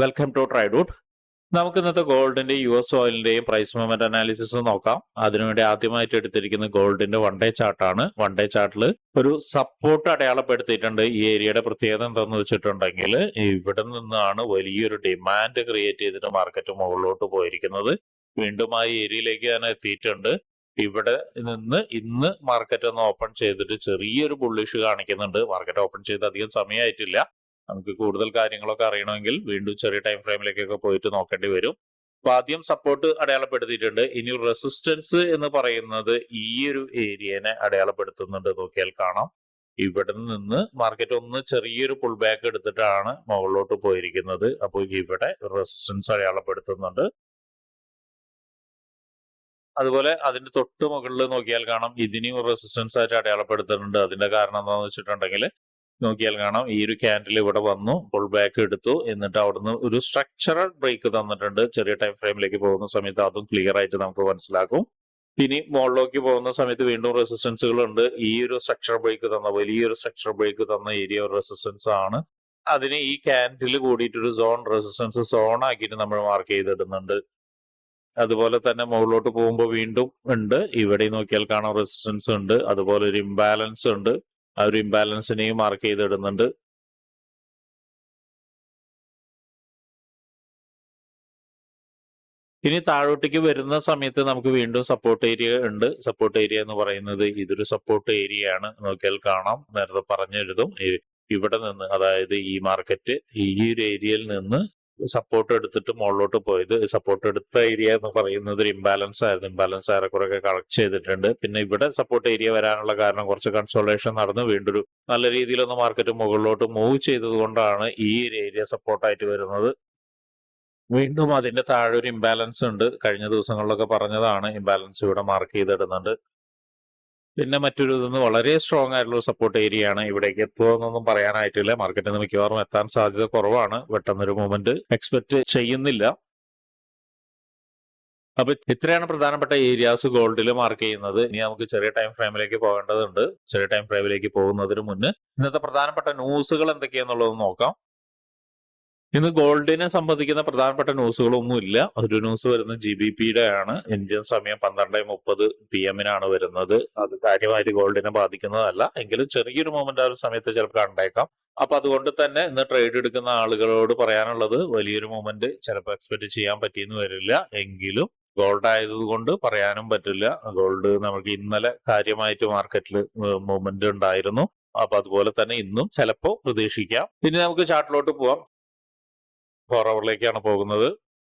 Welcome to ട്രൈഡൂട്ട് നമുക്ക് ഇന്നത്തെ ഗോൾഡിന്റെ യു എസ് ഓയിലിന്റെയും പ്രൈസ് മൂവ്മെന്റ് അനാലിസിസ് നോക്കാം. അതിനുവേണ്ടി ആദ്യമായിട്ട് എടുത്തിരിക്കുന്ന ഗോൾഡിന്റെ വൺ ഡേ ചാർട്ടാണ് വൺ ഡേ ചാർട്ടിൽ ഒരു സപ്പോർട്ട് അടയാളപ്പെടുത്തിയിട്ടുണ്ട് ഈ ഏരിയയുടെ പ്രത്യേകത എന്താന്ന് വെച്ചിട്ടുണ്ടെങ്കിൽ ഇവിടെ നിന്നാണ് വലിയൊരു ഡിമാൻഡ് ക്രിയേറ്റ് ചെയ്തിട്ട് മാർക്കറ്റ് മുകളിലോട്ട് പോയിരിക്കുന്നത്. വീണ്ടും ആ ഏരിയയിലേക്ക് തന്നെ എത്തിയിട്ടുണ്ട്. ഇവിടെ നിന്ന് ഇന്ന് മാർക്കറ്റ് ഒന്ന് ഓപ്പൺ ചെയ്തിട്ട് ചെറിയൊരു ബുള്ളിഷ് കാണിക്കുന്നുണ്ട്. മാർക്കറ്റ് ഓപ്പൺ ചെയ്ത് അധികം സമയമായിട്ടില്ല. നമുക്ക് കൂടുതൽ കാര്യങ്ങളൊക്കെ അറിയണമെങ്കിൽ വീണ്ടും ചെറിയ ടൈം ഫ്രെയിമിലേക്കൊക്കെ പോയിട്ട് നോക്കേണ്ടി വരും. അപ്പൊ ആദ്യം സപ്പോർട്ട് അടയാളപ്പെടുത്തിയിട്ടുണ്ട്. ഇനി റെസിസ്റ്റൻസ് എന്ന് പറയുന്നത് ഈ ഒരു ഏരിയനെ അടയാളപ്പെടുത്തുന്നുണ്ട് നോക്കിയാൽ കാണാം. ഇവിടെ നിന്ന് മാർക്കറ്റ് ഒന്ന് ചെറിയൊരു പുൾ ബാക്ക് എടുത്തിട്ടാണ് മുകളിലോട്ട് പോയിരിക്കുന്നത്. അപ്പോൾ ഇവിടെ റെസിസ്റ്റൻസ് അടയാളപ്പെടുത്തുന്നുണ്ട്. അതുപോലെ അതിന്റെ തൊട്ട് മുകളിൽ നോക്കിയാൽ കാണാം. ഇതിനെയും റെസിസ്റ്റൻസ് ആയിട്ട് അടയാളപ്പെടുത്തുന്നുണ്ട്. അതിന്റെ കാരണം എന്താണെന്ന് വെച്ചിട്ടുണ്ടെങ്കിൽ നോക്കിയാൽ കാണാം. ഈ ഒരു ക്യാൻഡിൽ ഇവിടെ വന്നു പുൾ ബാക്ക് എടുത്തു. എന്നിട്ട് അവിടുന്ന് ഒരു സ്ട്രക്ചറൽ ബ്രേക്ക് തന്നിട്ടുണ്ട്. ചെറിയ ടൈം ഫ്രെയിമിലേക്ക് പോകുന്ന സമയത്ത് അതും ക്ലിയർ ആയിട്ട് നമുക്ക് മനസ്സിലാക്കും. ഇനി മുകളിലേക്ക് പോകുന്ന സമയത്ത് വീണ്ടും റെസിസ്റ്റൻസുകൾ ഉണ്ട്. ഈ ഒരു സ്ട്രക്ചർ ബ്രേക്ക് തന്ന വലിയൊരു സ്ട്രക്ചർ ബ്രേക്ക് തന്ന ഏരിയ റെസിസ്റ്റൻസ് ആണ്. അതിന് ഈ ക്യാൻഡിൽ കൂടിയിട്ട് ഒരു സോൺ റെസിസ്റ്റൻസ് സോൺ ആക്കിയിട്ട് നമ്മൾ മാർക്ക് ചെയ്തിടുന്നുണ്ട്. അതുപോലെ തന്നെ മുകളിലോട്ട് പോകുമ്പോൾ വീണ്ടും ഉണ്ട്. ഇവിടെ നോക്കിയാൽ കാണാൻ റെസിസ്റ്റൻസ് ഉണ്ട്. അതുപോലെ ഒരു ഇംബാലൻസ് ഉണ്ട്. ആ ഒരു ഇംബാലൻസിനെയും മാർക്ക് ചെയ്തിടുന്നുണ്ട്. ഇനി താഴോട്ടേക്ക് വരുന്ന സമയത്ത് നമുക്ക് വീണ്ടും സപ്പോർട്ട് ഏരിയ ഉണ്ട്. സപ്പോർട്ട് ഏരിയ എന്ന് പറയുന്നത് ഇതൊരു സപ്പോർട്ട് ഏരിയ ആണ്. നോക്കിയാൽ കാണാം. നേരത്തെ പറഞ്ഞെഴുതും ഇവിടെ നിന്ന് അതായത് ഈ മാർക്കറ്റ് ഈ ഒരു ഏരിയയിൽ നിന്ന് സപ്പോർട്ട് എടുത്തിട്ട് മുകളിലോട്ട് പോയത്. സപ്പോർട്ട് എടുത്ത ഏരിയ എന്ന് പറയുന്നത് ഒരു ഇംബാലൻസ് ആയിരുന്നു. ഇംബാലൻസ് ഏറെക്കുറെ കളക്ട് ചെയ്തിട്ടുണ്ട്. പിന്നെ ഇവിടെ സപ്പോർട്ട് ഏരിയ വരാനുള്ള കാരണം കുറച്ച് കൺസോളേഷൻ നടന്ന്. വീണ്ടും ഒരു നല്ല രീതിയിലൊന്ന് മാർക്കറ്റ് മുകളിലോട്ട് മൂവ് ചെയ്തത് കൊണ്ടാണ് ഈ ഒരു ഏരിയ സപ്പോർട്ടായിട്ട് വരുന്നത്. വീണ്ടും അതിന്റെ താഴെ ഒരു ഇംബാലൻസ് ഉണ്ട്. കഴിഞ്ഞ ദിവസങ്ങളിലൊക്കെ പറഞ്ഞതാണ് ഇംബാലൻസ് ഇവിടെ മാർക്ക് ചെയ്തിടുന്നുണ്ട്. പിന്നെ മറ്റൊരു ഇതെന്ന് വളരെ സ്ട്രോങ് ആയിട്ടുള്ള സപ്പോർട്ട് ഏരിയ ആണ് ഇവിടേക്ക് എത്തുമെന്നൊന്നും പറയാനായിട്ടില്ല. മാർക്കറ്റിൽ നിന്ന് മിക്കവാറും എത്താൻ സാധ്യത കുറവാണ്. പെട്ടെന്നൊരു മൂവ്മെന്റ് എക്സ്പെക്ട് ചെയ്യുന്നില്ല. അപ്പൊ ഇത്രയാണ് പ്രധാനപ്പെട്ട ഏരിയാസ് ഗോൾഡിൽ മാർക്ക് ചെയ്യുന്നത്. ഇനി നമുക്ക് ചെറിയ ടൈം ഫ്രെയിമിലേക്ക് പോകേണ്ടതുണ്ട്. ചെറിയ ടൈം ഫ്രെയിമിലേക്ക് പോകുന്നതിന് മുന്നേ ഇന്നത്തെ പ്രധാനപ്പെട്ട ന്യൂസുകൾ എന്തൊക്കെയാന്നുള്ളത് നോക്കാം. ഇന്ന് ഗോൾഡിനെ സംബന്ധിക്കുന്ന പ്രധാനപ്പെട്ട ന്യൂസുകളൊന്നും ഇല്ല ഒരു ന്യൂസ് വരുന്നത് ജി ബി പിയുടെ ആണ് ഇന്ത്യൻ സമയം പന്ത്രണ്ട് മുപ്പത് പി എമ്മിനാണ് വരുന്നത്. അത് കാര്യമായിട്ട് ഗോൾഡിനെ ബാധിക്കുന്നതല്ല. എങ്കിലും ചെറിയൊരു മൂവ്മെന്റ് ആ ഒരു സമയത്ത് ചിലപ്പോൾ കണ്ടേക്കാം. അപ്പൊ അതുകൊണ്ട് തന്നെ ഇന്ന് ട്രേഡ് എടുക്കുന്ന ആളുകളോട് പറയാനുള്ളത് വലിയൊരു മൂവ്മെന്റ് ചിലപ്പോൾ എക്സ്പെക്ട് ചെയ്യാൻ പറ്റിയെന്ന് വരില്ല. എങ്കിലും ഗോൾഡ് ആയതുകൊണ്ട് പറയാനും പറ്റില്ല. ഗോൾഡ് നമുക്ക് ഇന്നലെ കാര്യമായിട്ട് മാർക്കറ്റിൽ മൂവ്മെന്റ് ഉണ്ടായിരുന്നു. അപ്പൊ അതുപോലെ തന്നെ ഇന്നും ചിലപ്പോൾ പ്രതീക്ഷിക്കാം. ഇനി നമുക്ക് ചാർട്ടിലോട്ട് പോവാം. ഫോർ അവറിലേക്കാണ് പോകുന്നത്.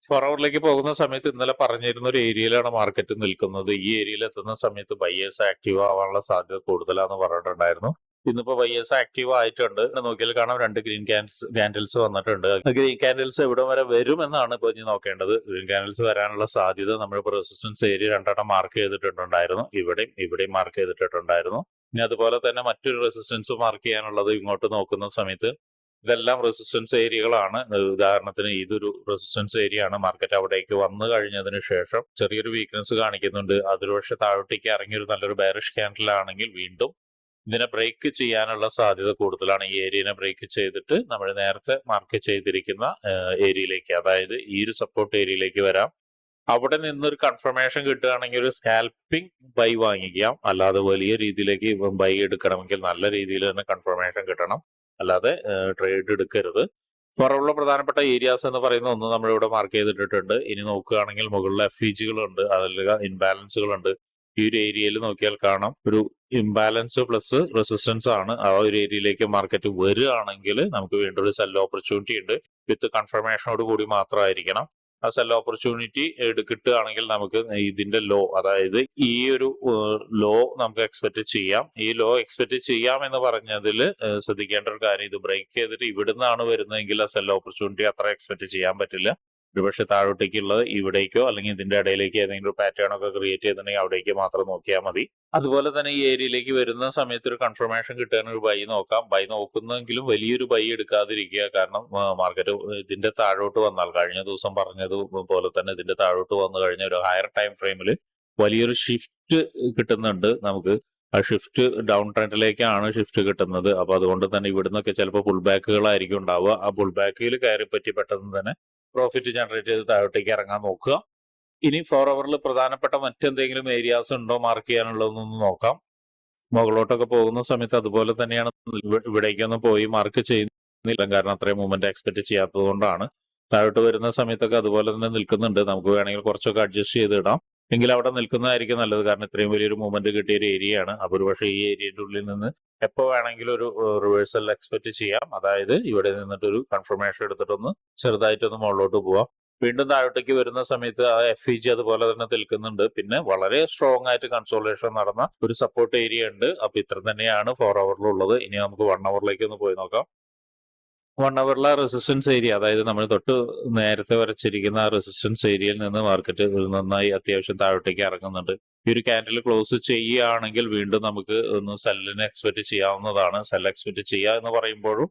ഫോർ അവറിലേക്ക് പോകുന്ന സമയത്ത് ഇന്നലെ പറഞ്ഞിരുന്ന ഒരു ഏരിയയിലാണ് മാർക്കറ്റ് നിൽക്കുന്നത്. ഈ ഏരിയയിൽ എത്തുന്ന സമയത്ത് ബയ്യേഴ്സ് ആക്റ്റീവ് ആവാനുള്ള സാധ്യത കൂടുതലാന്ന് പറഞ്ഞിട്ടുണ്ടായിരുന്നു. ഇന്നിപ്പോ ബയ്യേഴ്സ് ആക്റ്റീവ് ആയിട്ടുണ്ട്. നോക്കിയാൽ കാണാം രണ്ട് ഗ്രീൻ ക്യാൻഡിൽസ് ക്യാൻഡിൽസ് വന്നിട്ടുണ്ട്. ഗ്രീൻ ക്യാൻഡിൽസ് എവിടെ വരെ വരും എന്നാണ് ഇപ്പൊ ഇനി നോക്കേണ്ടത്. ഗ്രീൻ ക്യാൻഡിൽസ് വരാനുള്ള സാധ്യത നമ്മളിപ്പോ റെസിസ്റ്റൻസ് ഏരിയ രണ്ടെണ്ണം മാർക്ക് ചെയ്തിട്ടുണ്ടായിരുന്നു. ഇവിടെയും ഇവിടെയും മാർക്ക് ചെയ്തിട്ടുണ്ടായിരുന്നു. ഇനി അതുപോലെ തന്നെ മറ്റൊരു റെസിസ്റ്റൻസ് മാർക്ക് ചെയ്യാനുള്ളത് ഇങ്ങോട്ട് നോക്കുന്ന സമയത്ത് ഇതെല്ലാം റെസിസ്റ്റൻസ് ഏരിയകളാണ്. ഉദാഹരണത്തിന് ഇതൊരു റെസിസ്റ്റൻസ് ഏരിയ ആണ് മാർക്കറ്റ് അവിടേക്ക് വന്നു കഴിഞ്ഞതിന് ശേഷം ചെറിയൊരു വീക്ക്നെസ് കാണിക്കുന്നുണ്ട്. അതൊരു പക്ഷെ താഴോട്ടേക്ക് ഇറങ്ങി ഒരു നല്ലൊരു ബാരിഷ് ക്യാൻഡിൽ ആണെങ്കിൽ വീണ്ടും ഇതിനെ ബ്രേക്ക് ചെയ്യാനുള്ള സാധ്യത കൂടുതലാണ്. ഈ ഏരിയനെ ബ്രേക്ക് ചെയ്തിട്ട് നമ്മൾ നേരത്തെ മാർക്ക് ചെയ്തിരിക്കുന്ന ഏരിയയിലേക്ക് അതായത് ഈ ഒരു സപ്പോർട്ട് ഏരിയയിലേക്ക് വരാം. അവിടെ നിന്നൊരു കൺഫർമേഷൻ കിട്ടുകയാണെങ്കിൽ ഒരു സ്കാൽപ്പിംഗ് ബൈ വാങ്ങിക്കാം. അല്ലാതെ വലിയ രീതിയിലേക്ക് ബൈ എടുക്കണമെങ്കിൽ നല്ല രീതിയിൽ തന്നെ കൺഫർമേഷൻ കിട്ടണം. അല്ലാതെ ട്രേഡ് എടുക്കരുത്. കുറവുള്ള പ്രധാനപ്പെട്ട ഏരിയാസ് എന്ന് പറയുന്ന ഒന്ന് നമ്മൾ ഇവിടെ മാർക്ക് ചെയ്തിട്ടിട്ടുണ്ട്. ഇനി നോക്കുകയാണെങ്കിൽ മുകളിൽ എഫ് ഇജികളുണ്ട് അതല്ലെങ്കിൽ അതിൽ ഇൻബാലൻസുകളുണ്ട് ഈ ഒരു ഏരിയയിൽ നോക്കിയാൽ കാണാം. ഒരു ഇംബാലൻസ് പ്ലസ് റെസിസ്റ്റൻസ് ആണ്. ആ ഒരു ഏരിയയിലേക്ക് മാർക്കറ്റ് വരികയാണെങ്കിൽ നമുക്ക് വീണ്ടും ഒരു സെൽ ഓപ്പർച്യൂണിറ്റി ഉണ്ട്. വിത്ത് കൺഫർമേഷനോട് കൂടി മാത്രമായിരിക്കണം. സെൽ ഓപ്പർച്യൂണിറ്റി കിട്ടുകയാണെങ്കിൽ നമുക്ക് ഇതിന്റെ ലോ അതായത് ഈ ഒരു ലോ നമുക്ക് എക്സ്പെക്ട് ചെയ്യാം. ഈ ലോ എക്സ്പെക്ട് ചെയ്യാം എന്ന് പറഞ്ഞതിൽ ശ്രദ്ധിക്കേണ്ട ഒരു കാര്യം ഇത് ബ്രേക്ക് ചെയ്തിട്ട് ഇവിടുന്നാണ് വരുന്നതെങ്കിൽ ആ സെൽ ഓപ്പർച്യൂണിറ്റി അത്ര എക്സ്പെക്ട് ചെയ്യാൻ പറ്റില്ല. ഒരുപക്ഷെ താഴോട്ടേക്കുള്ളത് ഇവിടേക്കോ അല്ലെങ്കിൽ ഇതിന്റെ ഇടയിലേക്ക് ഏതെങ്കിലും ഒരു പാറ്റേൺ ഒക്കെ ക്രിയേറ്റ് ചെയ്തിട്ടുണ്ടെങ്കിൽ അവിടേക്ക് മാത്രം നോക്കിയാൽ മതി. അതുപോലെ തന്നെ ഈ ഏരിയയിലേക്ക് വരുന്ന സമയത്ത് ഒരു കൺഫർമേഷൻ കിട്ടാൻ ഒരു ബൈ നോക്കാം. ബൈ നോക്കുന്നെങ്കിലും വലിയൊരു ബൈ എടുക്കാതിരിക്കുക. കാരണം മാർക്കറ്റ് ഇതിന്റെ താഴോട്ട് വന്നാൽ കഴിഞ്ഞ ദിവസം പറഞ്ഞത് പോലെ തന്നെ ഇതിന്റെ താഴോട്ട് വന്നു കഴിഞ്ഞ ഒരു ഹയർ ടൈം ഫ്രെയിമിൽ വലിയൊരു ഷിഫ്റ്റ് കിട്ടുന്നുണ്ട് നമുക്ക്. ആ ഷിഫ്റ്റ് ഡൗൺ ട്രെൻഡിലേക്കാണ് ഷിഫ്റ്റ് കിട്ടുന്നത്. അപ്പൊ അതുകൊണ്ട് തന്നെ ഇവിടുന്നൊക്കെ ചിലപ്പോൾ പുൾ ബാക്കുകളായിരിക്കും ഉണ്ടാവുക. ആ പുൾ ബാക്കിൽ കയറി പറ്റി പെട്ടെന്ന് തന്നെ പ്രോഫിറ്റ് ജനറേറ്റ് ചെയ്ത് താഴോട്ടേക്ക് ഇറങ്ങാൻ നോക്കുക. ഇനി ഫോർ അവറിൽ പ്രധാനപ്പെട്ട മറ്റെന്തെങ്കിലും ഏരിയാസ് ഉണ്ടോ മാർക്ക് ചെയ്യാനുള്ളതെന്നൊന്ന് നോക്കാം. മുകളിലോട്ടൊക്കെ പോകുന്ന സമയത്ത് അതുപോലെ തന്നെയാണ് ഇവിടേക്കൊന്ന് പോയി മാർക്ക് ചെയ്യുന്നില്ല. കാരണം അത്രയും മൂവ്മെന്റ് എക്സ്പെക്ട് ചെയ്യാത്തത് കൊണ്ടാണ്. താഴോട്ട് വരുന്ന സമയത്തൊക്കെ അതുപോലെ തന്നെ നിൽക്കുന്നുണ്ട്. നമുക്ക് വേണമെങ്കിൽ കുറച്ചൊക്കെ അഡ്ജസ്റ്റ് ചെയ്തിടാം. എങ്കിൽ അവിടെ നിൽക്കുന്നതായിരിക്കും നല്ലത്. കാരണം ഇത്രയും വലിയൊരു മൂവ്മെന്റ് കിട്ടിയ ഒരു ഏരിയയാണ് അപ്പൊ ഒരു പക്ഷേ ഈ ഏരിയയുടെ ഉള്ളിൽ നിന്ന് എപ്പോ വേണമെങ്കിലും ഒരു റിവേഴ്സൽ എക്സ്പെക്ട് ചെയ്യാം. അതായത് ഇവിടെ നിന്നിട്ട് ഒരു കൺഫർമേഷൻ എടുത്തിട്ടൊന്ന് ചെറുതായിട്ടൊന്ന് മുകളിലോട്ട് പോവാം. വീണ്ടും താഴോട്ടേക്ക് വരുന്ന സമയത്ത് ആ എഫ് ഇ ജി അതുപോലെ തന്നെ നിൽക്കുന്നുണ്ട്. പിന്നെ വളരെ സ്ട്രോങ് ആയിട്ട് കൺസോളേഷൻ നടന്ന ഒരു സപ്പോർട്ട് ഏരിയ ഉണ്ട്. അപ്പൊ ഇത്ര തന്നെയാണ് ഫോർ അവറിലുള്ളത് ഇനി നമുക്ക് വൺ അവറിലേക്ക് ഒന്ന് പോയി നോക്കാം. വൺ അവറിലെ റെസിസ്റ്റൻസ് ഏരിയ അതായത് നമ്മൾ തൊട്ട് നേരത്തെ വരച്ചിരിക്കുന്ന ആ റെസിസ്റ്റൻസ് ഏരിയയിൽ നിന്ന് മാർക്കറ്റ് നന്നായി അത്യാവശ്യം താഴോട്ടേക്ക് ഇറങ്ങുന്നുണ്ട്. ഈ ഒരു ക്യാൻഡിൽ ക്ലോസ് ചെയ്യുകയാണെങ്കിൽ വീണ്ടും നമുക്ക് ഒന്ന് സെല്ലിനെ എക്സ്പെക്ട് ചെയ്യാവുന്നതാണ്. സെൽ എക്സ്പെക്ട് ചെയ്യുക എന്ന് പറയുമ്പോഴും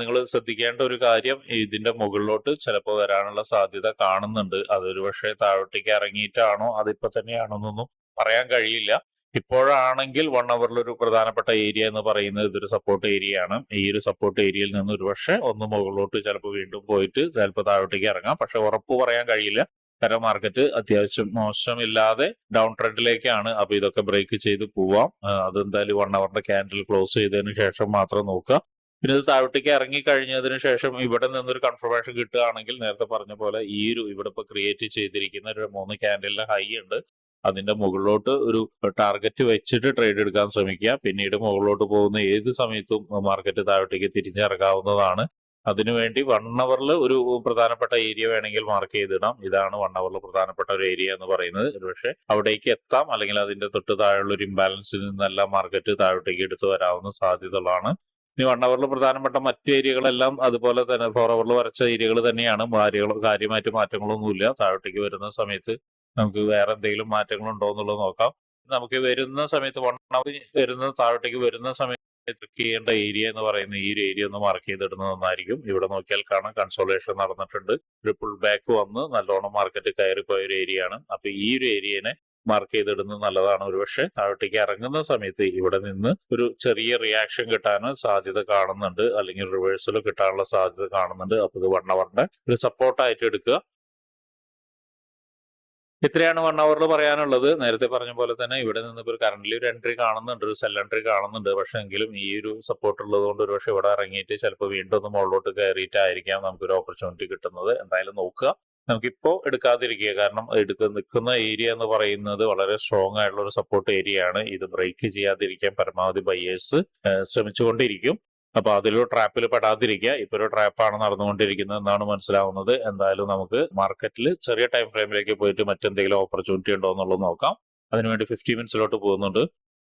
നിങ്ങൾ ശ്രദ്ധിക്കേണ്ട ഒരു കാര്യം ഇതിന്റെ മുകളിലോട്ട് ചിലപ്പോൾ വരാനുള്ള സാധ്യത കാണുന്നുണ്ട്. അതൊരു പക്ഷേ താഴോട്ടേക്ക് ഇറങ്ങിയിട്ടാണോ അതിപ്പോ തന്നെയാണോ എന്നൊന്നും പറയാൻ കഴിയില്ല. ഇപ്പോഴാണെങ്കിൽ വൺ ഒരു പ്രധാനപ്പെട്ട ഏരിയ എന്ന് പറയുന്നത് ഇതൊരു സപ്പോർട്ട് ഏരിയ ആണ്. ഈ ഒരു സപ്പോർട്ട് ഏരിയയിൽ നിന്ന് ഒരു പക്ഷേ ഒന്ന് മുകളിലോട്ട് ചിലപ്പോൾ വീണ്ടും പോയിട്ട് ചിലപ്പോൾ താഴോട്ടേക്ക് ഇറങ്ങാം. പക്ഷെ ഉറപ്പ് പറയാൻ കഴിയില്ല. കാരണം മാർക്കറ്റ് അത്യാവശ്യം മോശമില്ലാതെ ഡൗൺ ട്രെൻഡിലേക്കാണ് അപ്പൊ ഇതൊക്കെ ബ്രേക്ക് ചെയ്ത് പോവാം. അതെന്തായാലും വൺ അവറിന്റെ ക്യാൻഡിൽ ക്ലോസ് ചെയ്തതിന് ശേഷം മാത്രം നോക്കുക. പിന്നെ ഇത് താഴോട്ടേക്ക് ഇറങ്ങി കഴിഞ്ഞതിന് ശേഷം ഇവിടെ നിന്നൊരു കൺഫർമേഷൻ കിട്ടുകയാണെങ്കിൽ നേരത്തെ പറഞ്ഞ പോലെ ഈ ഒരു ഇവിടെ ഇപ്പൊ ക്രിയേറ്റ് ചെയ്തിരിക്കുന്ന ഒരു മൂന്ന് ക്യാൻഡലിന്റെ ഹൈ ഉണ്ട്. അതിന്റെ മുകളിലോട്ട് ഒരു ടാർഗറ്റ് വെച്ചിട്ട് ട്രേഡ് എടുക്കാൻ ശ്രമിക്കുക. പിന്നീട് മുകളിലോട്ട് പോകുന്ന ഏത് സമയത്തും മാർക്കറ്റ് താഴോട്ടേക്ക് തിരിഞ്ഞിറങ്ങാവുന്നതാണ്. അതിനുവേണ്ടി വൺ അവറിൽ ഒരു പ്രധാനപ്പെട്ട ഏരിയ വേണമെങ്കിൽ മാർക്ക് ചെയ്തിടാം. ഇതാണ് വൺ അവറിൽ പ്രധാനപ്പെട്ട ഒരു ഏരിയ എന്ന് പറയുന്നത്. പക്ഷേ അവിടേക്ക് എത്താം. അല്ലെങ്കിൽ അതിന്റെ തൊട്ട് താഴെയുള്ള ഒരു ഇംബാലൻസിൽ നിന്നെല്ലാം മാർക്കറ്റ് താഴോട്ടേക്ക് എടുത്തു വരാവുന്ന സാധ്യതകളാണ്. ഇനി വൺ അവറിൽ പ്രധാനപ്പെട്ട മറ്റു ഏരിയകളെല്ലാം അതുപോലെ തന്നെ ഫോർ അവറിൽ വരച്ച ഏരിയകൾ തന്നെയാണ്. കാര്യങ്ങൾ കാര്യമായിട്ട് മാറ്റങ്ങളൊന്നുമില്ല. താഴോട്ടേക്ക് വരുന്ന സമയത്ത് നമുക്ക് വേറെ എന്തെങ്കിലും മാറ്റങ്ങൾ ഉണ്ടോ എന്നുള്ളത് നോക്കാം. നമുക്ക് വരുന്ന സമയത്ത് വൺ അവർ വരുന്ന താഴോട്ടേക്ക് വരുന്ന സമയത്ത് ക്ലിക്ക് ചെയ്യേണ്ട ഏരിയ എന്ന് പറയുന്ന ഈ ഒരു ഏരിയ ഒന്ന് മാർക്ക് ചെയ്തിടുന്നത് നന്നായിരിക്കും. ഇവിടെ നോക്കിയാൽ കാണാം കൺസോളേഷൻ നടന്നിട്ടുണ്ട്. ഒരു പുൾ ബാക്ക് വന്ന് നല്ലോണം മാർക്കറ്റ് കയറിപ്പോയ ഒരു ഏരിയ ആണ് അപ്പൊ ഈ ഒരു ഏരിയനെ മാർക്ക് ചെയ്തിടുന്നത് നല്ലതാണ്. ഒരുപക്ഷെ താഴോട്ടേക്ക് ഇറങ്ങുന്ന സമയത്ത് ഇവിടെ നിന്ന് ഒരു ചെറിയ റിയാക്ഷൻ കിട്ടാൻ സാധ്യത കാണുന്നുണ്ട്. അല്ലെങ്കിൽ റിവേഴ്സൽ കിട്ടാനുള്ള സാധ്യത കാണുന്നുണ്ട്. അപ്പൊ ഇത് വൺ അവറിന്റെ ഒരു സപ്പോർട്ടായിട്ട് എടുക്കുക. ഇത്രയാണ് വൺ അവറിൽ പറയാനുള്ളത്. നേരത്തെ പറഞ്ഞ പോലെ തന്നെ ഇവിടെ നിന്ന് ഇപ്പോൾ കറന്റ്ലി ഒരു എൻട്രി കാണുന്നുണ്ട്. ഒരു സെൽ എൻട്രി കാണുന്നുണ്ട്. പക്ഷെ എങ്കിലും ഈ ഒരു സപ്പോർട്ട് ഉള്ളത് കൊണ്ട് ഒരുപക്ഷെ ഇവിടെ ഇറങ്ങിയിട്ട് ചിലപ്പോൾ വീണ്ടും ഒന്ന് മുകളിലോട്ട് കയറിയിട്ടായിരിക്കാം നമുക്കൊരു ഓപ്പർച്യൂണിറ്റി കിട്ടുന്നത്. എന്തായാലും നോക്കുക. നമുക്കിപ്പോ എടുക്കാതിരിക്കുക. കാരണം എടുക്ക നിൽക്കുന്ന ഏരിയ എന്ന് പറയുന്നത് വളരെ സ്ട്രോങ് ആയിട്ടുള്ള ഒരു സപ്പോർട്ട് ഏരിയ ആണ്. ഇത് ബ്രേക്ക് ചെയ്യാതിരിക്കാൻ പരമാവധി ബയ്യേഴ്സ് ശ്രമിച്ചുകൊണ്ടിരിക്കും. അപ്പൊ അതിലൊരു ട്രാപ്പിൽ പെടാതിരിക്കുക. ഇപ്പൊ ഒരു ട്രാപ്പാണ് നടന്നുകൊണ്ടിരിക്കുന്നത് എന്നാണ് മനസ്സിലാവുന്നത്. എന്തായാലും നമുക്ക് മാർക്കറ്റിൽ ചെറിയ ടൈം ഫ്രെയിമിലേക്ക് പോയിട്ട് മറ്റെന്തെങ്കിലും ഓപ്പർച്യൂണിറ്റി ഉണ്ടോ എന്നുള്ളത് നോക്കാം. അതിനുവേണ്ടി ഫിഫ്റ്റി മിനിറ്റ്സിലോട്ട് പോകുന്നുണ്ട്.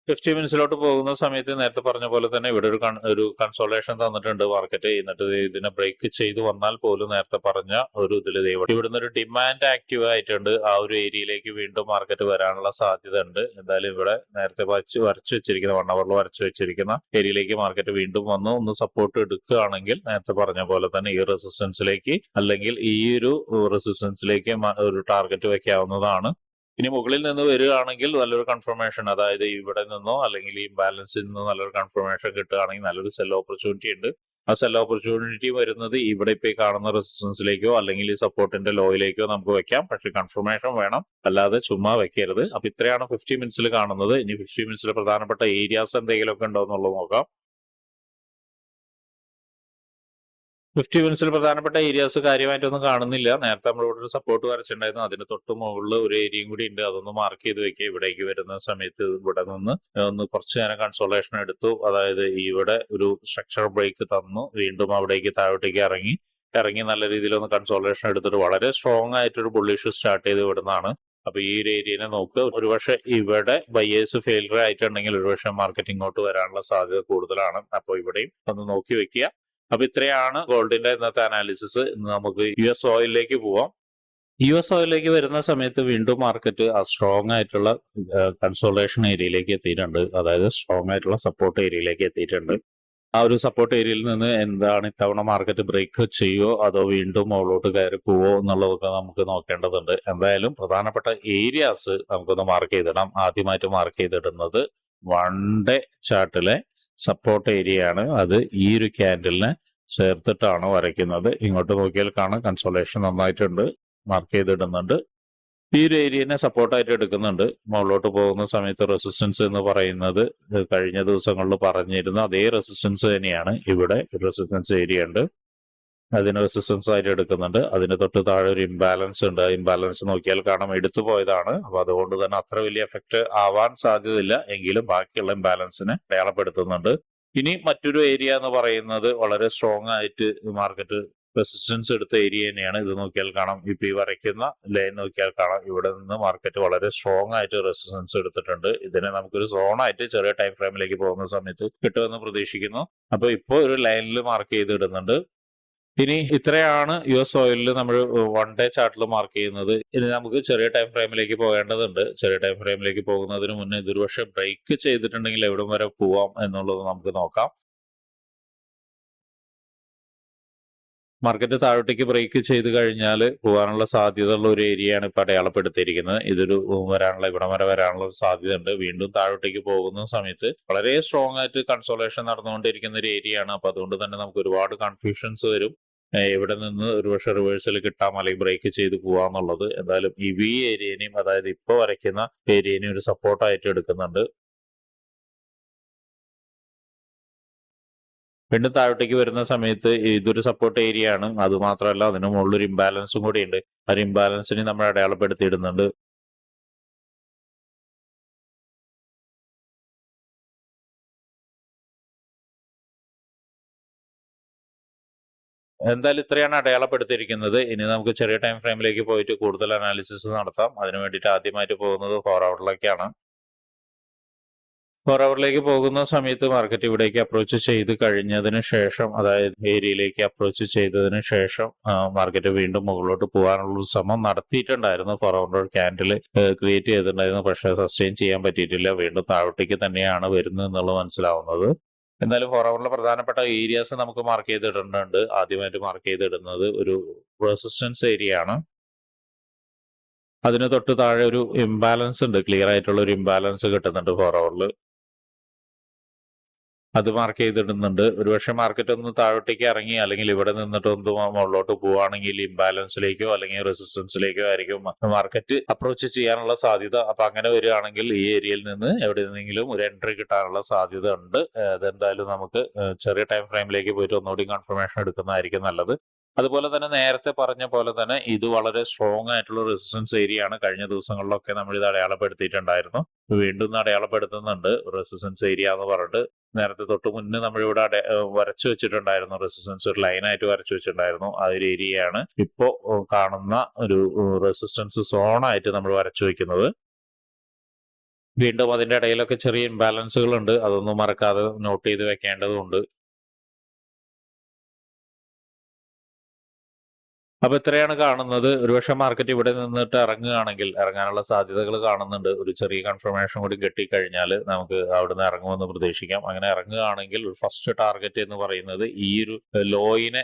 ഫിഫ്റ്റി മിനിറ്റ്സിലോട്ട് പോകുന്ന സമയത്ത് നേരത്തെ പറഞ്ഞ പോലെ തന്നെ ഇവിടെ ഒരു ഒരു കൺസോളേഷൻ തന്നിട്ടുണ്ട് മാർക്കറ്റ് എന്നിട്ട് ഇതിനെ ബ്രേക്ക് ചെയ്ത് വന്നാൽ പോലും നേരത്തെ പറഞ്ഞ ഒരു ഇതിൽ ഇവിടുന്ന് ഒരു ഡിമാൻഡ് ആക്റ്റീവ് ആയിട്ടുണ്ട്. ആ ഒരു ഏരിയയിലേക്ക് വീണ്ടും മാർക്കറ്റ് വരാനുള്ള സാധ്യത ഉണ്ട് എന്തായാലും ഇവിടെ നേരത്തെ വരച്ച് വരച്ചു വെച്ചിരിക്കുന്ന വൺ അവറിൽ വരച്ചു വെച്ചിരിക്കുന്ന ഏരിയയിലേക്ക് മാർക്കറ്റ് വീണ്ടും വന്ന് ഒന്ന് സപ്പോർട്ട് എടുക്കുകയാണെങ്കിൽ നേരത്തെ പറഞ്ഞ പോലെ തന്നെ ഈ റെസിസ്റ്റൻസിലേക്ക് അല്ലെങ്കിൽ ഈ ഒരു റെസിസ്റ്റൻസിലേക്ക് ഒരു ടാർഗറ്റ് വെക്കാവുന്നതാണ്. ഇനി മുകളിൽ നിന്ന് വരികയാണെങ്കിൽ നല്ലൊരു കൺഫർമേഷൻ അതായത് ഇവിടെ നിന്നോ അല്ലെങ്കിൽ ഈ ബാലൻസിൽ നിന്നോ നല്ലൊരു കൺഫർമേഷൻ കിട്ടുകയാണെങ്കിൽ നല്ലൊരു സെൽ ഓപ്പർച്യൂണിറ്റി ഉണ്ട്. ആ സെൽ ഓപ്പർച്യൂണിറ്റി വരുന്നത് ഇവിടെ ഇപ്പൊ കാണുന്ന റെസിസ്റ്റൻസിലേക്കോ അല്ലെങ്കിൽ ഈ സപ്പോർട്ടിന്റെ ലോയിലേക്കോ നമുക്ക് വെക്കാം. പക്ഷെ കൺഫർമേഷൻ വേണം. അല്ലാതെ ചുമ്മാ വെക്കരുത്. അപ്പൊ ഇത്രയാണ് ഫിഫ്റ്റി മിനിറ്റ്സിൽ കാണുന്നത്. ഇനി ഫിഫ്റ്റി മിനിറ്റ്സിൽ പ്രധാനപ്പെട്ട ഏരിയാസ് എന്തെങ്കിലുമൊക്കെ ഉണ്ടോ എന്നുള്ളത് നോക്കാം. ഫിഫ്റ്റി മിനിറ്റ്സിൽ പ്രധാനപ്പെട്ട ഏരിയാസ് കാര്യമായിട്ടൊന്നും കാണുന്നില്ല. നേരത്തെ നമ്മൾ ഇവിടെ ഒരു സപ്പോർട്ട് വരച്ചിട്ടുണ്ടായിരുന്നു. അതിന് തൊട്ട് മുകളിൽ ഒരു ഏരിയയും കൂടി ഉണ്ട്. അതൊന്ന് മാർക്ക് ചെയ്ത് വെക്കുക. ഇവിടേക്ക് വരുന്ന സമയത്ത് ഇവിടെ നിന്ന് ഒന്ന് കുറച്ച് നേരം കൺസോളേഷൻ എടുത്തു. അതായത് ഇവിടെ ഒരു സ്ട്രക്ചർ ബ്രേക്ക് തന്നു. വീണ്ടും അവിടേക്ക് താഴോട്ടേക്ക് ഇറങ്ങി. ഇറങ്ങി നല്ല രീതിയിൽ ഒന്ന് കൺസോളേഷൻ എടുത്തിട്ട് വളരെ സ്ട്രോങ് ആയിട്ടൊരു ബുള്ളിഷ് സ്റ്റാർട്ട് ചെയ്ത് വിടുന്നതാണ് അപ്പൊ ഈ ഒരു ഏരിയനെ നോക്കുക ഒരുപക്ഷെ ഇവിടെ ബയേഴ്സ് ഫെയിലർ ആയിട്ടുണ്ടെങ്കിൽ ഒരുപക്ഷെ മാർക്കറ്റ് ഇങ്ങോട്ട് വരാനുള്ള സാധ്യത കൂടുതലാണ്. അപ്പോൾ ഇവിടെയും ഒന്ന് നോക്കി വെക്കുക. അപ്പൊ ഇത്രയാണ് ഗോൾഡിന്റെ ഇന്നത്തെ അനാലിസിസ്. ഇന്ന് നമുക്ക് യു എസ് ഓയിലിലേക്ക് പോവാം. യു എസ് ഓയിലിലേക്ക് വരുന്ന സമയത്ത് വീണ്ടും മാർക്കറ്റ് ആ സ്ട്രോങ് ആയിട്ടുള്ള കൺസോൾട്ടേഷൻ ഏരിയയിലേക്ക് എത്തിയിട്ടുണ്ട്. അതായത് സ്ട്രോങ് ആയിട്ടുള്ള സപ്പോർട്ട് ഏരിയയിലേക്ക് എത്തിയിട്ടുണ്ട്. ആ ഒരു സപ്പോർട്ട് ഏരിയയിൽ നിന്ന് എന്താണ് ഇത്തവണ മാർക്കറ്റ് ബ്രേക്ക് ചെയ്യോ അതോ വീണ്ടും മുകളിലോട്ട് കയറി പോവോ എന്നുള്ളതൊക്കെ നമുക്ക് നോക്കേണ്ടതുണ്ട്. എന്തായാലും പ്രധാനപ്പെട്ട ഏരിയാസ് നമുക്കൊന്ന് മാർക്ക് ചെയ്തിടാം. ആദ്യമായിട്ട് മാർക്ക് ചെയ്തിടുന്നത് വൺ ഡേ ചാർട്ടിലെ സപ്പോർട്ട് ഏരിയ ആണ്. അത് ഈ ഒരു ക്യാൻഡലിനെ ചേർത്തിട്ടാണ് വരയ്ക്കുന്നത്. ഇങ്ങോട്ട് നോക്കിയാൽ കാണാം. കൺസോളേഷൻ നന്നായിട്ടുണ്ട്. മാർക്ക് ചെയ്തിടുന്നുണ്ട്. ഈ ഒരു ഏരിയനെ സപ്പോർട്ടായിട്ട് എടുക്കുന്നുണ്ട്. മുകളിലോട്ട് പോകുന്ന സമയത്ത് റെസിസ്റ്റൻസ് എന്ന് പറയുന്നത് കഴിഞ്ഞ ദിവസങ്ങളിൽ പറഞ്ഞിരുന്ന അതേ റെസിസ്റ്റൻസ് തന്നെയാണ്. ഇവിടെ റെസിസ്റ്റൻസ് ഏരിയ ഉണ്ട്. അതിന് റെസിസ്റ്റൻസ് ആയിട്ട് എടുക്കുന്നുണ്ട്. അതിന് തൊട്ട് താഴെ ഒരു ഇംബാലൻസ് ഉണ്ട്. ഇംബാലൻസ് നോക്കിയാൽ കാണാം എടുത്തു പോയതാണ്. അപ്പൊ അതുകൊണ്ട് തന്നെ അത്ര വലിയ എഫക്ട് ആവാൻ സാധ്യതയില്ല. എങ്കിലും ബാക്കിയുള്ള ഇംബാലൻസിനെ അടയാളപ്പെടുത്തുന്നുണ്ട്. ഇനി മറ്റൊരു ഏരിയ എന്ന് പറയുന്നത് വളരെ സ്ട്രോങ് ആയിട്ട് മാർക്കറ്റ് റെസിസ്റ്റൻസ് എടുത്ത ഏരിയ തന്നെയാണ്. ഇത് നോക്കിയാൽ കാണാം. ഇപ്പൊ ഈ വരയ്ക്കുന്ന ലൈൻ നോക്കിയാൽ കാണാം. ഇവിടെ നിന്ന് മാർക്കറ്റ് വളരെ സ്ട്രോങ് ആയിട്ട് റെസിസ്റ്റൻസ് എടുത്തിട്ടുണ്ട്. ഇതിനെ നമുക്കൊരു സോൺ ആയിട്ട് ചെറിയ ടൈം ഫ്രെയിമിലേക്ക് പോകുന്ന സമയത്ത് കിട്ടുമെന്ന് പ്രതീക്ഷിക്കുന്നു. അപ്പൊ ഇപ്പോൾ ഒരു ലൈനിൽ മാർക്ക് ചെയ്തിടുന്നുണ്ട്. ഇനി ഇത്രയാണ് യു എസ് ഓയിലിൽ നമ്മൾ വൺ ഡേ ചാർട്ടിൽ മാർക്ക് ചെയ്യുന്നത്. ഇനി നമുക്ക് ചെറിയ ടൈം ഫ്രെയിമിലേക്ക് പോകേണ്ടതുണ്ട്. ചെറിയ ടൈം ഫ്രെയിമിലേക്ക് പോകുന്നതിന് മുന്നേ ഇതൊരു പക്ഷേ ബ്രേക്ക് ചെയ്തിട്ടുണ്ടെങ്കിൽ എവിടം വരെ പോവാം എന്നുള്ളത് നമുക്ക് നോക്കാം. മാർക്കറ്റ് താഴോട്ടേക്ക് ബ്രേക്ക് ചെയ്ത് കഴിഞ്ഞാൽ പോകാനുള്ള സാധ്യതയുള്ള ഒരു ഏരിയയാണ് ഇപ്പോൾ അടയാളപ്പെടുത്തിയിരിക്കുന്നത്. ഇതൊരു വരാനുള്ള ഇവിടം വരെ വരാനുള്ള സാധ്യത ഉണ്ട് വീണ്ടും താഴോട്ടേക്ക് പോകുന്ന സമയത്ത് വളരെ സ്ട്രോങ് ആയിട്ട് കൺസോളേഷൻ നടന്നുകൊണ്ടിരിക്കുന്ന ഒരു ഏരിയയാണ് അപ്പൊ അതുകൊണ്ട് തന്നെ നമുക്ക് ഒരുപാട് കൺഫ്യൂഷൻസ് വരും. ഇവിടെ നിന്ന് ഒരുപക്ഷെ റിവേഴ്സൽ കിട്ടാം അല്ലെങ്കിൽ ബ്രേക്ക് ചെയ്ത് പോവാന്നുള്ളത്. എന്തായാലും ഈ വി ഏരിയനെയും അതായത് ഇപ്പൊ വരയ്ക്കുന്ന ഏരിയനെയും ഒരു സപ്പോർട്ടായിട്ട് എടുക്കുന്നുണ്ട്. വീണ്ടും താഴോട്ടേക്ക് വരുന്ന സമയത്ത് ഇതൊരു സപ്പോർട്ട് ഏരിയ ആണ്. അത് മാത്രമല്ല അതിന് മുകളിൽ ഒരു ഇംബാലൻസും കൂടി ഉണ്ട് ആ ഒരു ഇംബാലൻസിനെ നമ്മൾ അടയാളപ്പെടുത്തിയിടുന്നുണ്ട്. എന്തായാലും ഇത്രയാണ് അടയാളപ്പെടുത്തിയിരിക്കുന്നത്. ഇനി നമുക്ക് ചെറിയ ടൈം ഫ്രെയിമിലേക്ക് പോയിട്ട് കൂടുതൽ അനാലിസിസ് നടത്താം. അതിനു വേണ്ടിയിട്ട് ആദ്യമായിട്ട് പോകുന്നത് ഫോർ അവറിലേക്കാണ് ഫോർ അവറിലേക്ക് പോകുന്ന സമയത്ത് മാർക്കറ്റ് ഇവിടേക്ക് അപ്രോച്ച് ചെയ്ത് കഴിഞ്ഞതിന് ശേഷം അതായത് ഏരിയയിലേക്ക് അപ്രോച്ച് ചെയ്തതിന് ശേഷം മാർക്കറ്റ് വീണ്ടും മുകളിലോട്ട് പോകാനുള്ള ഒരു ശ്രമം നടത്തിയിട്ടുണ്ടായിരുന്നു. ഫോർ അവർ ക്യാൻഡിൽ ക്രിയേറ്റ് ചെയ്തിട്ടുണ്ടായിരുന്നു. പക്ഷേ സസ്റ്റെയിൻ ചെയ്യാൻ പറ്റിയിട്ടില്ല. വീണ്ടും താഴോട്ടേക്ക് തന്നെയാണ് വരുന്നത് എന്നുള്ളത് മനസ്സിലാവുന്നത്. എന്തായാലും ഫോർ പ്രധാനപ്പെട്ട ഏരിയാസ് നമുക്ക് മാർക്ക് ചെയ്തിടുന്നുണ്ട് ആദ്യമായിട്ട് മാർക്ക് ചെയ്തിടുന്നത് ഒരു റെസിസ്റ്റൻസ് ഏരിയ ആണ്. അതിന് തൊട്ട് താഴെ ഒരു ഇംബാലൻസ് ഉണ്ട്. ക്ലിയർ ആയിട്ടുള്ള ഒരു ഇംബാലൻസ് കിട്ടുന്നുണ്ട് ഫോർ അവറിൽ അത് മാർക്ക് ചെയ്തിടുന്നുണ്ട്. ഒരുപക്ഷെ മാർക്കറ്റ് ഒന്ന് താഴോട്ടേക്ക് ഇറങ്ങി അല്ലെങ്കിൽ ഇവിടെ നിന്നിട്ട് ഒന്ന് മുകളിലോട്ട് പോവുകയാണെങ്കിൽ ഇംബാലൻസിലേക്കോ അല്ലെങ്കിൽ റെസിസ്റ്റൻസിലേക്കോ ആയിരിക്കും മാർക്കറ്റ് അപ്രോച്ച് ചെയ്യാനുള്ള സാധ്യത. അപ്പൊ അങ്ങനെ വരികയാണെങ്കിൽ ഈ ഏരിയയിൽ നിന്ന് എവിടെ നിന്നെങ്കിലും ഒരു എൻട്രി കിട്ടാനുള്ള സാധ്യത ഉണ്ട്. അതെന്തായാലും നമുക്ക് ചെറിയ ടൈം ഫ്രെയിമിലേക്ക് പോയിട്ട് ഒന്നുകൂടി കൺഫർമേഷൻ എടുക്കുന്നതായിരിക്കും നല്ലത്. അതുപോലെ തന്നെ നേരത്തെ പറഞ്ഞ പോലെ തന്നെ ഇത് വളരെ സ്ട്രോങ് ആയിട്ടുള്ള റെസിസ്റ്റൻസ് ഏരിയ ആണ്. കഴിഞ്ഞ ദിവസങ്ങളിലൊക്കെ നമ്മൾ ഇത് അടയാളപ്പെടുത്തിയിട്ടുണ്ടായിരുന്നു. വീണ്ടും അടയാളപ്പെടുത്തുന്നുണ്ട്. റെസിസ്റ്റൻസ് ഏരിയ എന്ന് പറഞ്ഞിട്ട് നേരത്തെ തൊട്ട് മുന്നേ അട വരച്ചു വെച്ചിട്ടുണ്ടായിരുന്നു റെസിസ്റ്റൻസ് ഒരു ലൈനായിട്ട് വരച്ചു വെച്ചിട്ടുണ്ടായിരുന്നു. ആ ഒരു ഏരിയയാണ് ഇപ്പോ കാണുന്ന ഒരു റെസിസ്റ്റൻസ് സോണായിട്ട് നമ്മൾ വരച്ചു വയ്ക്കുന്നത് വീണ്ടും അതിന്റെ ഇടയിലൊക്കെ ചെറിയ ഇംബാലൻസുകൾ ഉണ്ട് അതൊന്നും മറക്കാതെ നോട്ട് ചെയ്ത് വെക്കേണ്ടതുണ്ട്. അപ്പൊ ഇത്രയാണ് കാണുന്നത്. ഒരുപക്ഷെ മാർക്കറ്റ് ഇവിടെ നിന്നിട്ട് ഇറങ്ങുകയാണെങ്കിൽ ഇറങ്ങാനുള്ള സാധ്യതകൾ കാണുന്നുണ്ട്. ഒരു ചെറിയ കൺഫർമേഷൻ കൂടി കിട്ടിക്കഴിഞ്ഞാൽ നമുക്ക് അവിടുന്ന് ഇറങ്ങുമെന്ന് പ്രതീക്ഷിക്കാം. അങ്ങനെ ഇറങ്ങുകയാണെങ്കിൽ ഒരു ഫസ്റ്റ് ടാർഗറ്റ് എന്ന് പറയുന്നത് ഈ ഒരു ലോയിനെ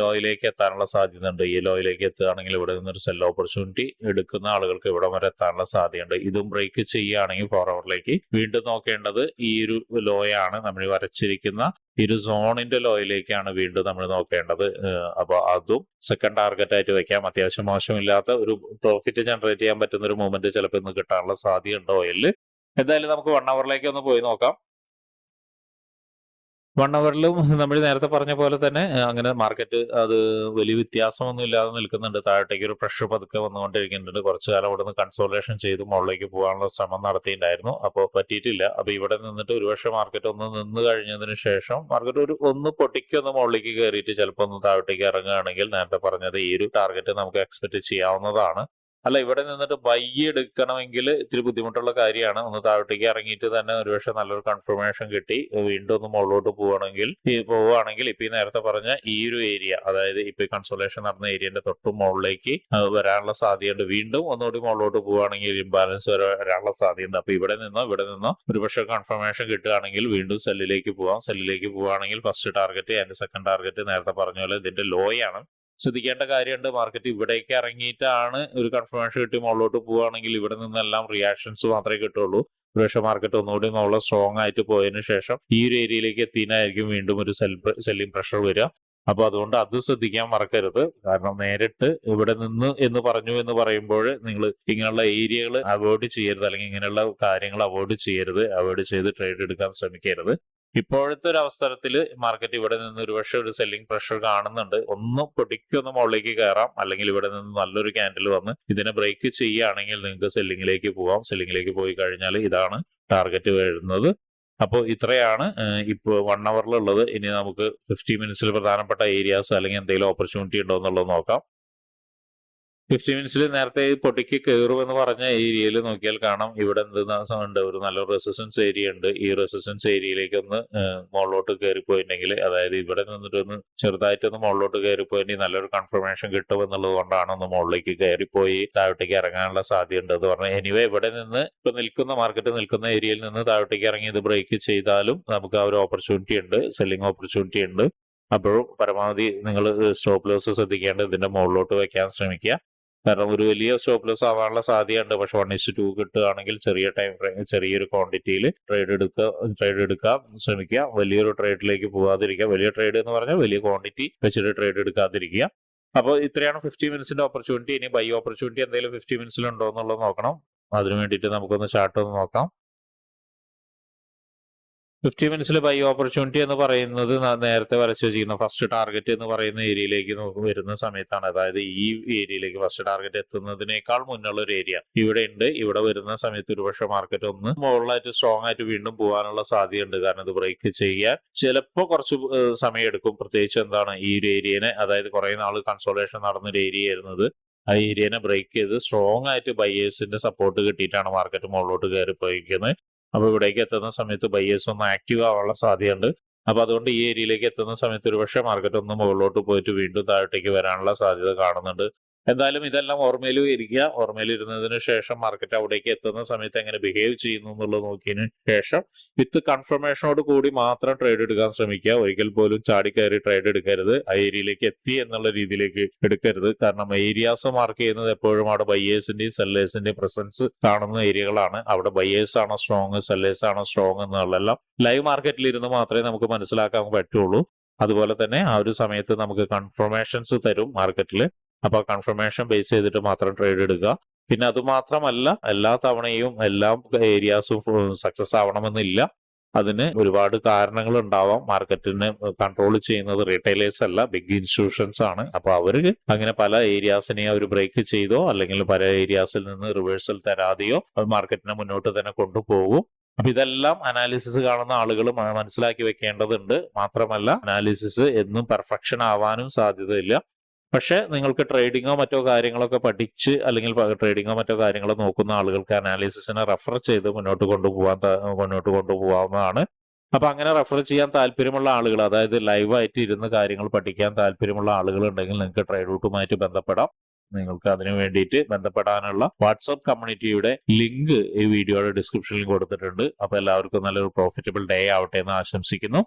ലോയിലേക്ക് എത്താനുള്ള സാധ്യത ഉണ്ട് ഈ ലോയിലേക്ക് എത്തുകയാണെങ്കിൽ ഇവിടെ നിന്നൊരു സെൽ ഓപ്പർച്യൂണിറ്റി എടുക്കുന്ന ആളുകൾക്ക് ഇവിടെ വരെ എത്താനുള്ള സാധ്യതയുണ്ട്. ഇതും ബ്രേക്ക് ചെയ്യുകയാണെങ്കിൽ ഫോർ അവറിലേക്ക് വീണ്ടും നോക്കേണ്ടത് ഈ ഒരു ലോയാണ് നമ്മൾ വരച്ചിരിക്കുന്ന ഒരു സോണിന്റെ ലോയിലേക്കാണ് വീണ്ടും നമ്മൾ നോക്കേണ്ടത്. അപ്പോൾ അപ്പൊ അതും സെക്കൻഡ് ടാർഗറ്റ് ആയിട്ട് വെക്കാം. അത്യാവശ്യം മോശമില്ലാത്ത ഒരു പ്രോഫിറ്റ് ജനറേറ്റ് ചെയ്യാൻ പറ്റുന്ന ഒരു മൂവ്മെന്റ് ചിലപ്പോൾ ഇന്ന് കിട്ടാനുള്ള സാധ്യത ഉണ്ട് ഓയിലിൽ എന്തായാലും നമുക്ക് വൺ അവറിലേക്ക് ഒന്ന് പോയി നോക്കാം. വൺ അവറിലും നമ്മൾ നേരത്തെ പറഞ്ഞ പോലെ തന്നെ അങ്ങനെ മാർക്കറ്റ് അത് വലിയ വ്യത്യാസമൊന്നും ഇല്ലാതെ നിൽക്കുന്നുണ്ട്. താഴോട്ടേക്ക് ഒരു പ്രഷർ പതുക്കെ വന്നുകൊണ്ടിരിക്കുന്നുണ്ട്. കുറച്ചു കാലം അവിടെ നിന്ന് കൺസോൾട്ടേഷൻ ചെയ്ത് മുകളിലേക്ക് പോകാനുള്ള ശ്രമം നടത്തിയിട്ടുണ്ടായിരുന്നു. അപ്പോൾ പറ്റിയിട്ടില്ല. അപ്പോൾ ഇവിടെ നിന്നിട്ട് ഒരുപക്ഷെ മാർക്കറ്റ് ഒന്ന് നിന്ന് കഴിഞ്ഞതിന് ശേഷം മാർക്കറ്റ് ഒരു ഒന്ന് പൊട്ടിക്കൊന്ന് മുകളിലേക്ക് കയറിയിട്ട് ചിലപ്പോൾ ഒന്ന് താഴോട്ടേക്ക് ഇറങ്ങുകയാണെങ്കിൽ നേരത്തെ പറഞ്ഞത് ഈ ഒരു ടാർഗറ്റ് നമുക്ക് എക്സ്പെക്ട് ചെയ്യാവുന്നതാണ്. അല്ല ഇവിടെ നിന്നിട്ട് ബൈ എടുക്കണമെങ്കിൽ ഇത്തിരി ബുദ്ധിമുട്ടുള്ള കാര്യമാണ്. ഒന്ന് താഴോട്ടേക്ക് ഇറങ്ങിയിട്ട് തന്നെ ഒരുപക്ഷെ നല്ലൊരു കൺഫർമേഷൻ കിട്ടി. വീണ്ടും ഒന്ന് മുകളിലോട്ട് പോവുകയാണെങ്കിൽ ഈ പോവുകയാണെങ്കിൽ ഇപ്പൊ ഈ നേരത്തെ പറഞ്ഞ ഈ ഒരു ഏരിയ അതായത് ഇപ്പൊ കൺസോളേഷൻ നടന്ന ഏരിയന്റെ തൊട്ട് മുകളിലേക്ക് വരാനുള്ള സാധ്യതയുണ്ട്. വീണ്ടും ഒന്നുകൂടി മുകളിലോട്ട് പോവുകയാണെങ്കിൽ ഇംബാലൻസ് വരെ വരാനുള്ള സാധ്യതയുണ്ട്. അപ്പൊ ഇവിടെ നിന്നോ ഇവിടെ നിന്നോ ഒരുപക്ഷെ കൺഫർമേഷൻ കിട്ടുകയാണെങ്കിൽ വീണ്ടും സെല്ലിലേക്ക് പോവാം. സെല്ലിലേക്ക് പോവുകയാണെങ്കിൽ first target and second target നേരത്തെ പറഞ്ഞ പോലെ ഇതിന്റെ ലോയാണ് ശ്രദ്ധിക്കേണ്ട കാര്യമുണ്ട്. മാർക്കറ്റ് ഇവിടേക്ക് ഇറങ്ങിയിട്ടാണ് ഒരു കൺഫർമേഷൻ കിട്ടി മുകളിലോട്ട് പോവുകയാണെങ്കിൽ ഇവിടെ നിന്നെല്ലാം റിയാക്ഷൻസ് മാത്രമേ കിട്ടുള്ളൂ ഒരുപക്ഷെ മാർക്കറ്റ് ഒന്നുകൂടി നമ്മളെ സ്ട്രോങ് ആയിട്ട് പോയതിനു ശേഷം ഈ ഒരു ഏരിയയിലേക്ക് എത്തിയതിനായിരിക്കും വീണ്ടും ഒരു സെല്ലിംഗ് പ്രഷർ വരിക. അപ്പൊ അതുകൊണ്ട് അത് ശ്രദ്ധിക്കാൻ മറക്കരുത്. കാരണം നേരിട്ട് ഇവിടെ നിന്ന് എന്ന് പറഞ്ഞു എന്ന് പറയുമ്പോൾ നിങ്ങൾ ഇങ്ങനെയുള്ള ഏരിയകൾ അവോയ്ഡ് ചെയ്യരുത്. അല്ലെങ്കിൽ ഇങ്ങനെയുള്ള കാര്യങ്ങൾ അവോയ്ഡ് ചെയ്യരുത്. അവോയ്ഡ് ചെയ്ത് ട്രേഡ് എടുക്കാൻ ശ്രമിക്കരുത്. ഇപ്പോഴത്തെ ഒരു അവസരത്തിൽ മാർക്കറ്റ് ഇവിടെ നിന്ന് ഒരുപക്ഷെ ഒരു സെല്ലിംഗ് പ്രഷർ കാണുന്നുണ്ട്. ഒന്ന് പൊടിക്കൊന്ന് മുകളിലേക്ക് കയറാം. അല്ലെങ്കിൽ ഇവിടെ നിന്ന് നല്ലൊരു ക്യാൻഡിൽ വന്ന് ഇതിനെ ബ്രേക്ക് ചെയ്യുകയാണെങ്കിൽ നിങ്ങൾക്ക് സെല്ലിങ്ങിലേക്ക് പോവാം. സെല്ലിങ്ങിലേക്ക് പോയി കഴിഞ്ഞാൽ ഇതാണ് ടാർഗറ്റ് വരുന്നത്. അപ്പോൾ ഇത്രയാണ് ഇപ്പോൾ വൺ അവറിലുള്ളത് ഇനി നമുക്ക് ഫിഫ്റ്റി മിനിറ്റ്സിൽ പ്രധാനപ്പെട്ട ഏരിയാസ് അല്ലെങ്കിൽ എന്തെങ്കിലും ഓപ്പർച്യൂണിറ്റി ഉണ്ടോ എന്നുള്ളത് നോക്കാം. ഫിഫ്റ്റി മിനിറ്റ്സിൽ നേരത്തെ പൊട്ടിക്ക് കയറുമെന്ന് പറഞ്ഞ ഏരിയയിൽ നോക്കിയാൽ കാണാം. ഇവിടെ എന്ത് ഒരു നല്ല റെസിസ്റ്റൻസ് ഏരിയ ഉണ്ട്. ഈ റെസിസ്റ്റൻസ് ഏരിയയിലേക്ക് ഒന്ന് മുകളിലോട്ട് കയറിപ്പോയിട്ടുണ്ടെങ്കിൽ അതായത് ഇവിടെ നിന്നിട്ട് ഒന്ന് ചെറുതായിട്ടൊന്ന് മുകളിലോട്ട് കയറിപ്പോയിട്ടുണ്ടെങ്കിൽ നല്ലൊരു കൺഫർമേഷൻ കിട്ടും എന്നുള്ളത് കൊണ്ടാണ് ഒന്ന് മുകളിലേക്ക് കയറിപ്പോയി താഴോട്ടേക്ക് ഇറങ്ങാനുള്ള സാധ്യത ഉണ്ട് എന്ന് പറഞ്ഞാൽ എനിവേ ഇവിടെ നിന്ന് ഇപ്പൊ നിൽക്കുന്ന മാർക്കറ്റ് നിൽക്കുന്ന ഏരിയയിൽ നിന്ന് താഴോട്ടേക്ക് ഇറങ്ങി ഇത് ബ്രേക്ക് ചെയ്താലും നമുക്ക് ആ ഒരു ഓപ്പർച്യൂണിറ്റി ഉണ്ട്. സെല്ലിംഗ് ഓപ്പർച്യൂണിറ്റി ഉണ്ട്. അപ്പോഴും പരമാവധി നിങ്ങൾ സ്റ്റോപ്പ് ലോസ് ശ്രദ്ധിക്കേണ്ടത് ഇതിന്റെ മുകളിലോട്ട് വെക്കാൻ ശ്രമിക്കുക. കാരണം ഒരു വലിയ സ്റ്റോപ്പ് ലോസ് ആവാനുള്ള സാധ്യതയുണ്ട്. പക്ഷെ വൺ ഇസ് ടു കിട്ടുകയാണെങ്കിൽ ചെറിയ ടൈം ഫ്രെയിം ചെറിയൊരു ക്വാണ്ടിറ്റിയിൽ ട്രേഡ് എടുക്കുക ട്രേഡ് എടുക്കാൻ ശ്രമിക്കുക. വലിയൊരു ട്രേഡിലേക്ക് പോകാതിരിക്കുക. വലിയ ട്രേഡ് എന്ന് പറഞ്ഞാൽ വലിയ ക്വാണ്ടിറ്റി വെച്ചിട്ട് ട്രേഡ് എടുക്കാതിരിക്കുക. അപ്പോൾ ഇത്രയാണ് ഫിഫ്റ്റി മിനിറ്റ്സിന്റെ ഓപ്പർച്യൂണിറ്റി ഇനി ബൈ ഓപ്പർച്യൂണിറ്റി എന്തെങ്കിലും ഫിഫ്റ്റി മിനിറ്റ്സിൽ ഉണ്ടോ എന്നുള്ളത് നോക്കണം. അതിനു വേണ്ടിയിട്ട് നമുക്കൊന്ന് ചാർട്ട് ഒന്ന് നോക്കാം. ഫിഫ്റ്റി മിനിറ്റ്സിൽ ബൈ ഓപ്പർച്യൂണിറ്റി എന്ന് പറയുന്നത് നേരത്തെ വരച്ചു വെച്ചിരിക്കുന്ന ഫസ്റ്റ് ടാർഗറ്റ് എന്ന് പറയുന്ന ഏരിയയിലേക്ക് നോക്കും വരുന്ന സമയത്താണ്. അതായത് ഈ ഏരിയയിലേക്ക് ഫസ്റ്റ് ടാർഗറ്റ് എത്തുന്നതിനേക്കാൾ മുന്നുള്ള ഒരു ഏരിയ. ഇവിടെ ഉണ്ട്. ഇവിടെ വരുന്ന സമയത്ത് ഒരുപക്ഷെ മാർക്കറ്റ് ഒന്ന് മുകളിലായിട്ട് സ്ട്രോങ് ആയിട്ട് വീണ്ടും പോകാനുള്ള സാധ്യതയുണ്ട്. കാരണം ഇത് ബ്രേക്ക് ചെയ്യാൻ ചിലപ്പോൾ കുറച്ച് സമയം എടുക്കും പ്രത്യേകിച്ച് എന്താണ് ഈ ഒരു ഏരിയനെ അതായത് കുറെ നാൾ കൺസോളേഷൻ നടന്നൊരു ഏരിയ ആയിരുന്നത്. ആ ഏരിയനെ ബ്രേക്ക് ചെയ്ത് സ്ട്രോങ് ആയിട്ട് ബയേഴ്സിന്റെ സപ്പോർട്ട് കിട്ടിയിട്ടാണ് മാർക്കറ്റ് മുകളിലോട്ട് കയറി പോയിരിക്കുന്നത് അപ്പൊ ഇവിടേക്ക് എത്തുന്ന സമയത്ത് ബയ്യേഴ്സ് ഒന്ന് ആക്റ്റീവ് ആവാനുള്ള സാധ്യതയുണ്ട്. അപ്പൊ അതുകൊണ്ട് ഈ ഏരിയയിലേക്ക് എത്തുന്ന സമയത്ത് ഒരുപക്ഷെ മാർക്കറ്റ് ഒന്ന് മുകളിലോട്ട് പോയിട്ട് വീണ്ടും താഴോട്ടേക്ക് വരാനുള്ള സാധ്യത കാണുന്നുണ്ട്. എന്തായാലും ഇതെല്ലാം ഓർമ്മയിൽ ഇരിക്കുക ഓർമ്മയിൽ ഇരുന്നതിന് ശേഷം മാർക്കറ്റ് അവിടേക്ക് എത്തുന്ന സമയത്ത് എങ്ങനെ ബിഹേവ് ചെയ്യുന്നു എന്നുള്ളത് നോക്കിയതിന് ശേഷം വിത്ത് കൺഫർമേഷനോട് കൂടി മാത്രം ട്രേഡ് എടുക്കാൻ ശ്രമിക്കുക. ഒരിക്കൽ പോലും ചാടി കയറി ട്രേഡ് എടുക്കരുത്. ആ ഏരിയയിലേക്ക് എത്തി എന്നുള്ള രീതിയിലേക്ക് എടുക്കരുത്. കാരണം ഏരിയാസ് മാർക്ക് ചെയ്യുന്നത് എപ്പോഴും അവിടെ ബയ്യേഴ്സിന്റെയും സെല്ലേഴ്സിന്റെയും പ്രസൻസ് കാണുന്ന ഏരിയകളാണ്. അവിടെ ബയ്യേഴ്സ് ആണോ സ്ട്രോങ് സെല്ലേഴ്സ് ആണോ സ്ട്രോങ് എന്നുള്ളതെല്ലാം ലൈവ് മാർക്കറ്റിൽ ഇരുന്ന് മാത്രമേ നമുക്ക് മനസ്സിലാക്കാൻ പറ്റുള്ളൂ. അതുപോലെ തന്നെ ആ ഒരു സമയത്ത് നമുക്ക് കൺഫർമേഷൻസ് തരും മാർക്കറ്റിൽ അപ്പൊ കൺഫർമേഷൻ ബേസ് ചെയ്തിട്ട് മാത്രം ട്രേഡ് എടുക്കുക. പിന്നെ അത് മാത്രമല്ല എല്ലാ തവണയും എല്ലാ ഏരിയാസും സക്സസ് ആവണമെന്നില്ല. അതിന് ഒരുപാട് കാരണങ്ങൾ ഉണ്ടാവാം മാർക്കറ്റിനെ കൺട്രോൾ ചെയ്യുന്നത് റീറ്റെയിലേഴ്സ് അല്ല ബിഗ് ഇൻസ്റ്റിറ്റ്യൂഷൻസ് ആണ്. അപ്പോൾ അവർ അങ്ങനെ പല ഏരിയാസിനെ അവർ ബ്രേക്ക് ചെയ്തോ അല്ലെങ്കിൽ പല ഏരിയാസിൽ നിന്ന് റിവേഴ്സൽ തരാതെയോ മാർക്കറ്റിനെ മുന്നോട്ട് തന്നെ കൊണ്ടുപോകും. അപ്പൊ ഇതെല്ലാം അനാലിസിസ് കാണുന്ന ആളുകൾ മനസ്സിലാക്കി വെക്കേണ്ടതുണ്ട്. മാത്രമല്ല അനാലിസിസ് എന്നും പെർഫെക്ഷൻ ആവാനും സാധ്യതയില്ല. പക്ഷെ നിങ്ങൾക്ക് ട്രേഡിങ്ങോ മറ്റോ കാര്യങ്ങളൊക്കെ പഠിച്ച് അല്ലെങ്കിൽ ട്രേഡിങ്ങോ മറ്റോ കാര്യങ്ങളോ നോക്കുന്ന ആളുകൾക്ക് അനാലിസിസിനെ റെഫർ ചെയ്ത് മുന്നോട്ട് കൊണ്ടുപോകാൻ മുന്നോട്ട് കൊണ്ടുപോകാവുന്നതാണ് അപ്പൊ അങ്ങനെ റെഫർ ചെയ്യാൻ താല്പര്യമുള്ള ആളുകൾ അതായത് ലൈവായിട്ട് ഇരുന്ന് കാര്യങ്ങൾ പഠിക്കാൻ താല്പര്യമുള്ള ആളുകൾ ഉണ്ടെങ്കിൽ നിങ്ങൾക്ക് ട്രേഡ് റൂട്ടുമായിട്ട് ബന്ധപ്പെടാം. നിങ്ങൾക്ക് അതിനു വേണ്ടിയിട്ട് ബന്ധപ്പെടാനുള്ള വാട്സപ്പ് കമ്മ്യൂണിറ്റിയുടെ ലിങ്ക് ഈ വീഡിയോയുടെ ഡിസ്ക്രിപ്ഷനിൽ കൊടുത്തിട്ടുണ്ട്. അപ്പൊ എല്ലാവർക്കും നല്ലൊരു പ്രോഫിറ്റബിൾ ഡേ ആവട്ടെ എന്ന് ആശംസിക്കുന്നു.